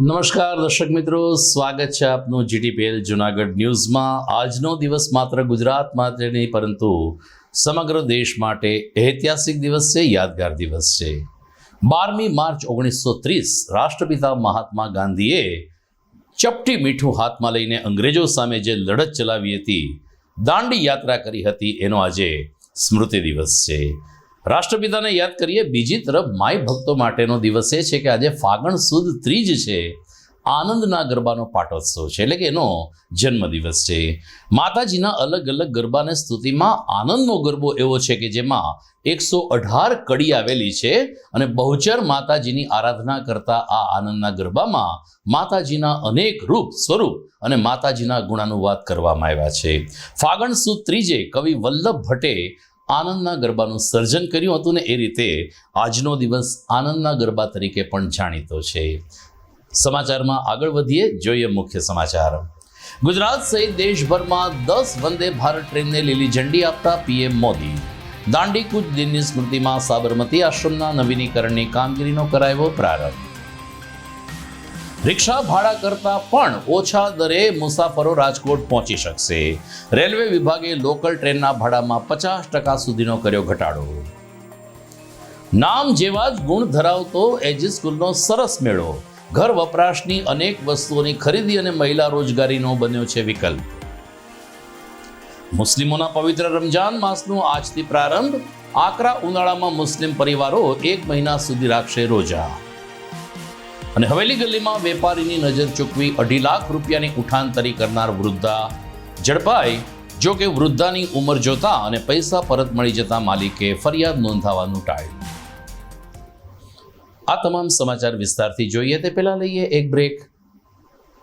નમસ્કાર, દર્શક મિત્રો. સ્વાગત છે આપનું જીટીપીએલ જુનાગઢ ન્યૂઝમાં. આજનો દિવસ માત્ર ગુજરાત માટે નહીં, પરંતુ સમગ્ર દેશ માટે ઐતિહાસિક દિવસ છે, યાદગાર દિવસ છે. બારમી માર્ચ ઓગણીસો ત્રીસ રાષ્ટ્રપિતા મહાત્મા ગાંધીએ ચપટી મીઠું હાથમાં લઈને અંગ્રેજો સામે જે લડત ચલાવી હતી, દાંડી યાત્રા કરી હતી, એનો આજે સ્મૃતિ દિવસ છે. રાષ્ટ્રપિતાને યાદ કરીએ, બીજી તરફ માય ભક્તો માટેનો દિવસ એ છે કે આજે ફાગણ સુદ ત્રીજ છે, આનંદના ગરબાનો પાટોત્સવ છે. એટલે કે એનો જન્મદિવસ છે. માતાજીના અલગ અલગ ગરબાને સ્તુતિમાં આનંદનો ગરબો એવો છે કે જેમાં એકસો અઢાર કડી આવેલી છે અને બહુચર માતાજીની આરાધના કરતા આ આનંદના ગરબામાં માતાજીના અનેક રૂપ સ્વરૂપ અને માતાજીના ગુણાનુવાદ કરવામાં આવ્યા છે. ફાગણ સુદ ત્રીજે કવિ વલ્લભ ભટ્ટે આનંદના ગરબાનું સર્જન કર્યું હતું ને એ રીતે આજનો દિવસ આનંદના ગરબા તરીકે પણ જાણીતો છે. સમાચારમાં આગળ વધીએ, જોઈએ મુખ્ય સમાચાર. ગુજરાત સહિત દેશભરમાં દસ વંદે ભારત ટ્રેનને લીલી ઝંડી આપતા પીએમ મોદી. દાંડીકૂચ દિનની સ્મૃતિમાં સાબરમતી આશ્રમના નવીનીકરણની કામગીરીનો કરાયો પ્રારંભ. રિક્ષા ભાડા કરતાં પણ ઓછા દરે મુસાફરો રાજકોટ પહોંચી શકશે. રેલવે વિભાગે લોકલ ટ્રેનના ભાડામાં પચાસ ટકા સુધીનો કર્યો ઘટાડો. નામ જેવા જ ગુણ ધરાવતો એજી સ્કૂલનો સરસ મેળો. ઘર વપરાશની અનેક વસ્તુઓની ખરીદી અને મહિલા રોજગારીનો બન્યો છે વિકલ્પ. મુસ્લિમોના પવિત્ર રમજાન માસનો આજથી પ્રારંભ. આકરા ઉનાળામાં મુસ્લિમ પરિવારો એક મહિના સુધી રાખશે રોજા. અને હવેલી ગલીમાં વેપારીની નજર ચૂકવી અઢી લાખ રૂપિયાની ઉઠાંતરી કરનાર વૃદ્ધા ઝડપાઈ. જો કે વૃદ્ધાની ઉંમર જોતા અને પૈસા પરત મળી જતા માલિકે ફરિયાદ નોંધાવવાનું ટાળ્યું. આ તમામ સમાચાર વિસ્તારથી જોઈએ તે પહેલાં લઈએ એક બ્રેક.